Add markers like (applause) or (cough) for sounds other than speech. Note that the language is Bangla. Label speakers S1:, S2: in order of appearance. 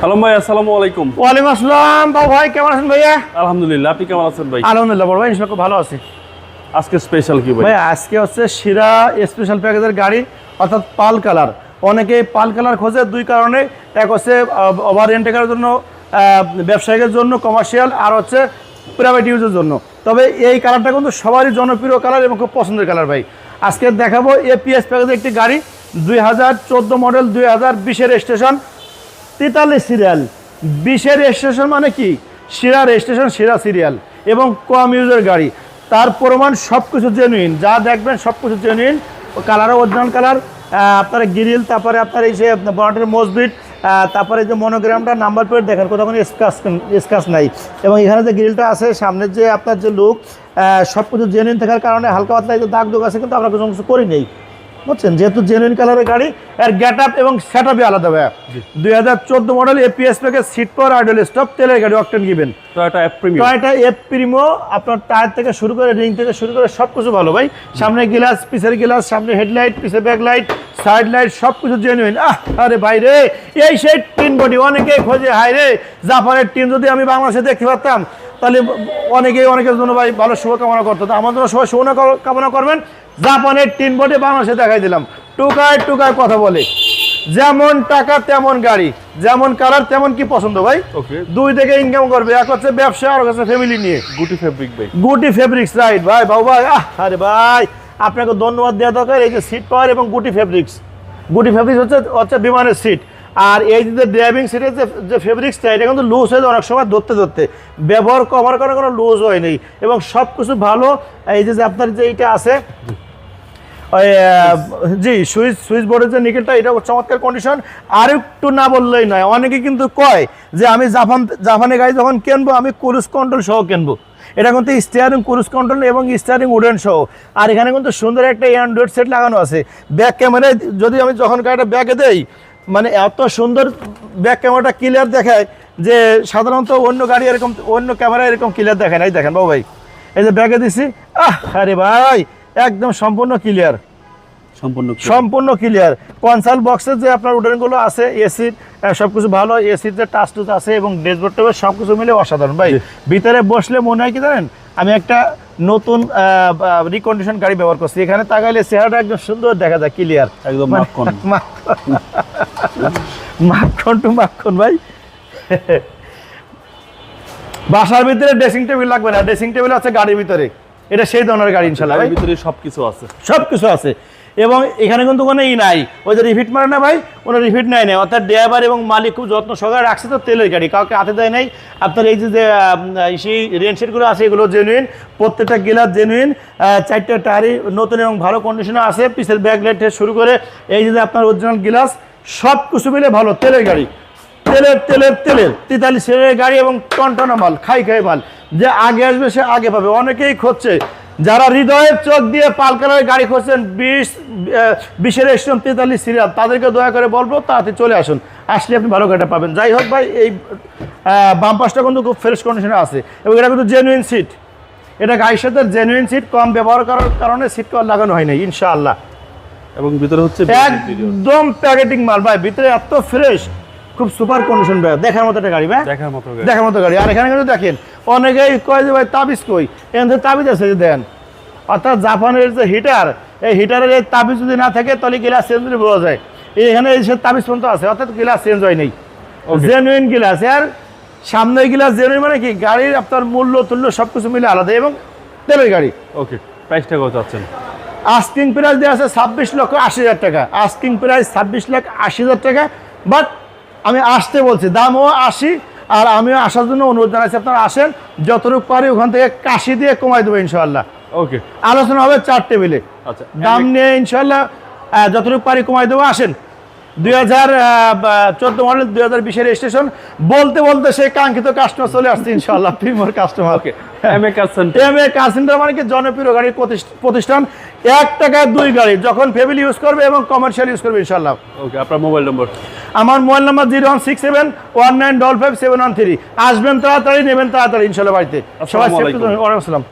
S1: হ্যালো ভাই আসসালামু আলাইকুম।
S2: ওয়ালাইকুম আসসালাম বাবু ভাই কেমন আছেন ভাইয়া?
S1: আলহামদুলিল্লাহ আপনি কেমন আছেন ভাই?
S2: আলহামদুলিল্লাহ বড় ভাই ইনশাল্লাহ খুব ভালো আছি।
S1: আজকে স্পেশাল কি ভাই?
S2: ভাই আজকে হচ্ছে শিরা স্পেশাল প্যাকেজের গাড়ি অর্থাৎ পাল কালার। অনেকে পাল কালার খোঁজে দুই কারণে। এক হচ্ছে ওভার রেন্টেকার জন্য ব্যবসায়ীদের জন্য কমার্শিয়াল আর হচ্ছে প্রাইভেট ইউজের জন্য। তবে এই কালারটা কিন্তু সবারই জনপ্রিয় কালার এবং খুব পছন্দের কালার ভাই। আজকে দেখাবো এপিএস প্যাকেজের একটি গাড়ি দুই হাজার চোদ্দ মডেল দুই হাজার বিশের স্টেশন তেতাল্লিশ সিরিয়াল বিশের রেজিস্ট্রেশন মানে কি? সেরা রেজিস্ট্রেশন সেরা সিরিয়াল এবং কম ইউজের গাড়ি। তার প্রমাণ সব কিছু জেনুইন যা দেখবেন সব কিছু জেনুইন কালারও অরিজিনাল কালার আপনার গ্রিল তারপরে আপনার এই যে বনাটের মসজিদ তারপরে যে মনোগ্রামটা নাম্বার প্লেট দেখেন, কোথাও কোনো স্কাচ স্কাচ নাই। এবং এখানে যে গ্রিলটা আছে সামনের যে আপনার যে লুক সব কিছু জেনুইন থাকার কারণে হালকা পাতলা দাগ দুগ আছে, কিন্তু আমরা কোনো কিছু করি নেই। বুঝছেন? যেহেতু জেনুইন কালারের গাড়ি এর গেট আপ এবং সেট আপই আলাদা ভাইয়া। দুই হাজার চোদ্দ model APS package seat power idle stop তেলের গাড়ি অকটেন গিবেন
S1: টয়োটা
S2: এফ প্রিমো আপনার টায়ার থেকে শুরু করে রিং থেকে শুরু করে সব কিছু ভালো ভাই। সামনে গ্লাস পিছের গ্লাস সামনে হেডলাইট পিছের ব্যাক লাইট সাইড লাইট সব কিছু জেনুইন আহ আরে ভাই রে এই সেই টিন বডি অনেকেই খোঁজে হাই রে। জাপানের টিন যদি আমি বাংলাদেশে দেখতে পারতাম তাহলে অনেকেই অনেকের জন্য ভাই ভালো শুভকামনা করতো। তো আমার জন্য সবাই শুভ কামনা করবেন। জাপানের টিন বডি বাংলাদেশে দেখাই দিলাম। টুকায় টুকায় কথা বলে। যেমন টাকা তেমন গাড়ি। যেমন কালার তেমন কি পছন্দ ভাই?
S1: ওকে।
S2: দুই থেকে ইনকাম করবে। এক হচ্ছে ব্যবসা আর হচ্ছে ফ্যামিলি নিয়ে।
S1: গুটি ফেব্রিক ভাই।
S2: গুটি ফেব্রিক্স রাইট ভাই বাবু ভাই আরে ভাই আপনাকে ধন্যবাদ দেওয়া দরকার। এই যে সিট পাওয়ার এবং গুটি ফেব্রিক্স গুটি ফেব্রিক্স হচ্ছে হচ্ছে বিমানের সিট আর এই যে ড্রাইভিং সিটের যে যে ফেব্রিক্সটা এটা কিন্তু লুজ হয়ে অনেক সময় ধরতে ধরতে। ব্যবহার কমার কারণে কোনো লুজ হয় নেই। এবং সব কিছু ভালো এই যে আপনার যে এইটা আছে জি, সুইচ সুইচ বোর্ডের যে নিকেলটা, এটা চমৎকার কন্ডিশন আর একটু না বললেই নয়, অনেকে কিন্তু কয় যে আমি জাপান, জাপানি গাড়ি যখন কিনবো, আমি ক্রুজ কন্ট্রোল সহ কিনবো। এটা কিন্তু স্টিয়ারিং ক্রুজ কন্ট্রোল এবং স্টিয়ারিং উডেন সহ। আর এখানে কিন্তু সুন্দর একটা অ্যান্ড্রয়েড সেট লাগানো আছে। ব্যাক ক্যামেরায় যদি আমি যখন গাড়িটা ব্যাকে দেই মানে এত সুন্দর ব্যাক ক্যামেরাটা ক্লিয়ার দেখায় যে সাধারণত অন্য গাড়ি এরকম, অন্য ক্যামেরা এরকম ক্লিয়ার দেখায় নাই দেখেন বাবু ভাই, এই যে ব্যাগে দিছি, আহ, আরে ভাই, একদম সম্পূর্ণ ক্লিয়ার
S1: সম্পূর্ণ
S2: সম্পূর্ণ ক্লিয়ার কনসাল বক্সের যে আপনার উডেনগুলো আছে এসির সব কিছু ভালো এসির যে টাচ টুচ আছে এবং ড্যাশবোর্ড সব কিছু মিলে অসাধারণ। ভাই ভিতরে বসলে মনে হয় কি জানেন? আমি একটা নতুন রিকন্ডিশন গাড়ি ব্যবহার করছি। এখানে তাকাইলে চেহারাটা একদম সুন্দর দেখা যায় ক্লিয়ার
S1: একদম মাখন
S2: মাখন (laughs) টু মাখন ভাই। (laughs) বাসার ভিতরে ড্রেসিং টেবিল লাগবে না। ড্রেসিং টেবিল আছে গাড়ির ভিতরে। এটা সেই ধরনের গাড়ি ইনশাল্লাহ ভাই
S1: গাড়ির ভিতরে সবকিছু আছে।
S2: সব কিছু আছে। এবং এখানে কিন্তু কোনো ই নাই। ওই যে রিফিট মারে না ভাই? কোনো রিফিট নেয় নাই। অর্থাৎ ড্রাইভার এবং মালিক খুব যত্ন সহকারে রাখছে তো তেলের গাড়ি। কাউকে হাতে দেয় নাই। আপনার এই যে সেই রেনশেটগুলো আছে, এগুলো জেনুইন প্রত্যেকটা গিলার জেনুইন চারটা টায়ারই নতুন এবং ভালো কন্ডিশনে আছে। পিসের ব্যাক লাইট শুরু করে এই যে আপনার অরিজিনাল গিলাস, সব কিছু মিলে ভালো। তেলের গাড়ি। তেলের তেলের তেলের। তেতাল্লিশ গাড়ি এবং টনটনা মাল, খাই খাই মাল। যে আগে আসবে, সে আগে পাবে। অনেকেই খুঁজছে। যারা হৃদয়ের চোখ দিয়ে পাল কালারের গাড়ি খুঁজছেন বিশ বিশের স্টেশন তেতাল্লিশ সিরিয়াল তাদেরকে দয়া করে বলব তাড়াতাড়ি চলে আসুন। আসলে আপনি ভালো গাড়িটা পাবেন। যাই হোক ভাই এই বাম পাশটা কিন্তু খুব ফ্রেশ কন্ডিশনে আছে। এবং এটা কিন্তু জেনুইন সিট এটা গাড়ির সাথে জেনুইন সিট কম ব্যবহার করার কারণে সিট কল লাগানো হয় না ইনশাআল্লাহ।
S1: এবং ভিতরে হচ্ছে
S2: একদম প্যাকেটিং মাল ভাই ভিতরে এত ফ্রেশ খুব সুপার কন্ডিশন ভাই দেখার মতো একটা গাড়ি ভাই।
S1: দেখার মতো গাড়ি।
S2: দেখার মতো গাড়ি। আর এখানে কিন্তু দেখেন অনেকেই কয় যে ভাই তাবিজ কই? এখান তাবিজ আছে যে দেন। অর্থাৎ জাপানের যে হিটার এই হিটারের এই তাবিজ যদি না থাকে তাহলে গ্লাস চেঞ্জ বোঝা যায়। এখানে এই সে তাবিজ পর্যন্ত আছে অর্থাৎ গ্লাস চেঞ্জ হয় নাই। জেনুইন গ্লাস আর সামনে গ্লাস জেনুইন মানে কি? গাড়ির আপনার মূল্য তুল্য সব কিছু মিলে আলাদা এবং তেলের গাড়ি।
S1: ওকে প্রাইসটা কত চাচ্ছেন?
S2: আস্কিং প্রাইস দেওয়া আছে ছাব্বিশ লক্ষ আশি হাজার টাকা। আস্কিং প্রাইস ছাব্বিশ লাখ আশি হাজার টাকা বাট আমি আসতে বলছি। দামও আশি আর আমিও আসার জন্য অনুরোধ জানাচ্ছি আপনারা আসেন যতটুকু পারি ওখান থেকে কাশি দিয়ে কমাই দেবো ইনশাল্লাহ
S1: ওকে।
S2: আলোচনা হবে চার টেবিলে।
S1: আচ্ছা
S2: দাম নিয়ে ইনশাল্লাহ যতটুকু পারি কমাই দেবো আসেন। দুই হাজার চোদ্দ মডেল দুই হাজার বিশের স্টেশন বলতে বলতে সেই কাঙ্ক্ষিত কাস্টমার চলে আসছে ইনশাল্লাহ premier customer
S1: okay. M car centre
S2: M car centre মানে কি জনপ্রিয় গাড়ির প্রতিষ্ঠান? এক টাকায় দুই গাড়ি যখন ফ্যামিলি ইউজ করবে এবং কমার্শিয়াল ইউজ করবে ইনশাল্লাহ
S1: ওকে আপনার মোবাইল নম্বর
S2: আমার mobile number zero one six seven one nine double five seven one three আসবেন তাড়াতাড়ি নেবেন তাড়াতাড়ি ইনশাল্লাহ বাড়িতে। সবাই আসসালাম।